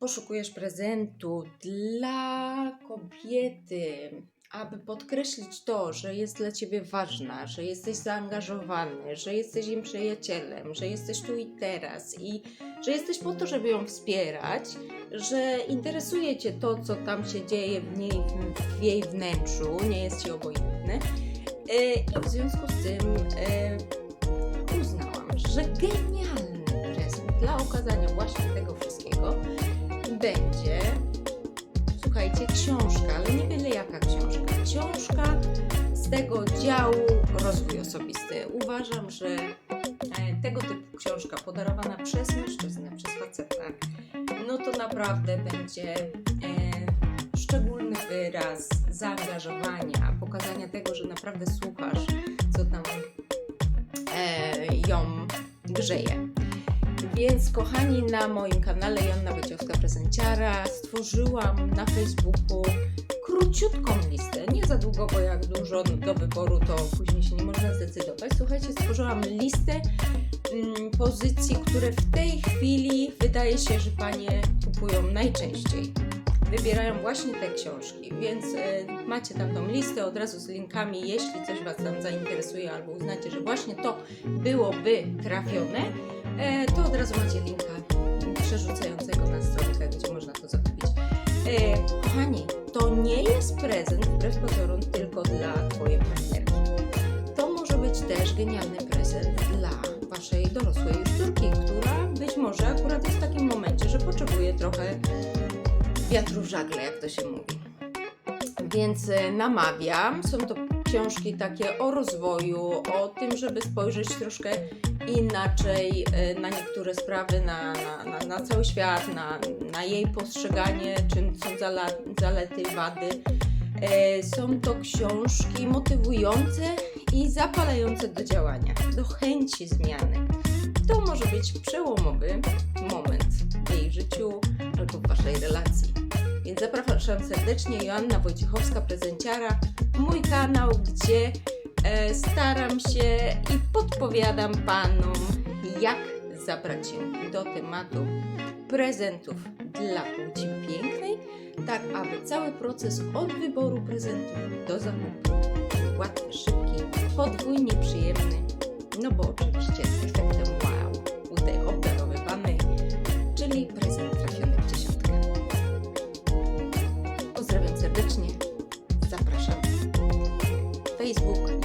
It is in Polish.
Poszukujesz prezentu dla kobiety, aby podkreślić to, że jest dla ciebie ważna, że jesteś zaangażowany, że jesteś jej przyjacielem, że jesteś tu i teraz i że jesteś po to, żeby ją wspierać, że interesuje cię to, co tam się dzieje w, niej, w jej wnętrzu, nie jest ci obojętne. E, I w związku z tym e, uznałam, że genialny prezent dla okazania właśnie tego wszystkiego będzie, słuchajcie, książka, ale nie byle jaka książka. Książka z tego działu rozwój osobisty. Uważam, że e, tego typu książka podarowana przez mężczyznę, przez faceta, no to naprawdę będzie e, szczególny wyraz zaangażowania, pokazania tego, że naprawdę słuchasz, co tam e, ją grzeje. Więc kochani, na moim kanale Joanna Wojciechowska Prezenciara stworzyłam na Facebooku króciutką listę, nie za długo, bo jak dużo do wyboru, to później się nie można zdecydować. Słuchajcie, stworzyłam listę mm, pozycji, które w tej chwili wydaje się, że Panie kupują najczęściej. Wybierają właśnie te książki, więc e, macie tam tą listę od razu z linkami, jeśli coś Was tam zainteresuje albo uznacie, że właśnie to byłoby trafione, razu macie linka przerzucającego na stronkę, gdzie można to zakupić. E, kochani, to nie jest prezent wbrew pozorom tylko dla Twojej partnerki. To może być też genialny prezent dla Waszej dorosłej córki, która być może akurat jest w takim momencie, że potrzebuje trochę wiatru w żagle, jak to się mówi. Więc e, namawiam. Są to książki takie o rozwoju, o tym, żeby spojrzeć troszkę inaczej e, na niektóre sprawy, na, na, na, na cały świat, na, na jej postrzeganie, czym są zalety, wady. E, Są to książki motywujące i zapalające do działania, do chęci zmiany. To może być przełomowy moment w jej życiu albo w Waszej relacji. Zapraszam serdecznie, Joanna Wojciechowska, prezenciara. Mój kanał, gdzie e, staram się i podpowiadam Panom, jak zabrać się do tematu prezentów dla płci pięknej, tak aby cały proces od wyboru prezentu do zakupu był łatwy, szybki, podwójnie przyjemny, no bo oczywiście z efektem wow, tutaj operowywamy, czyli prezent Facebook.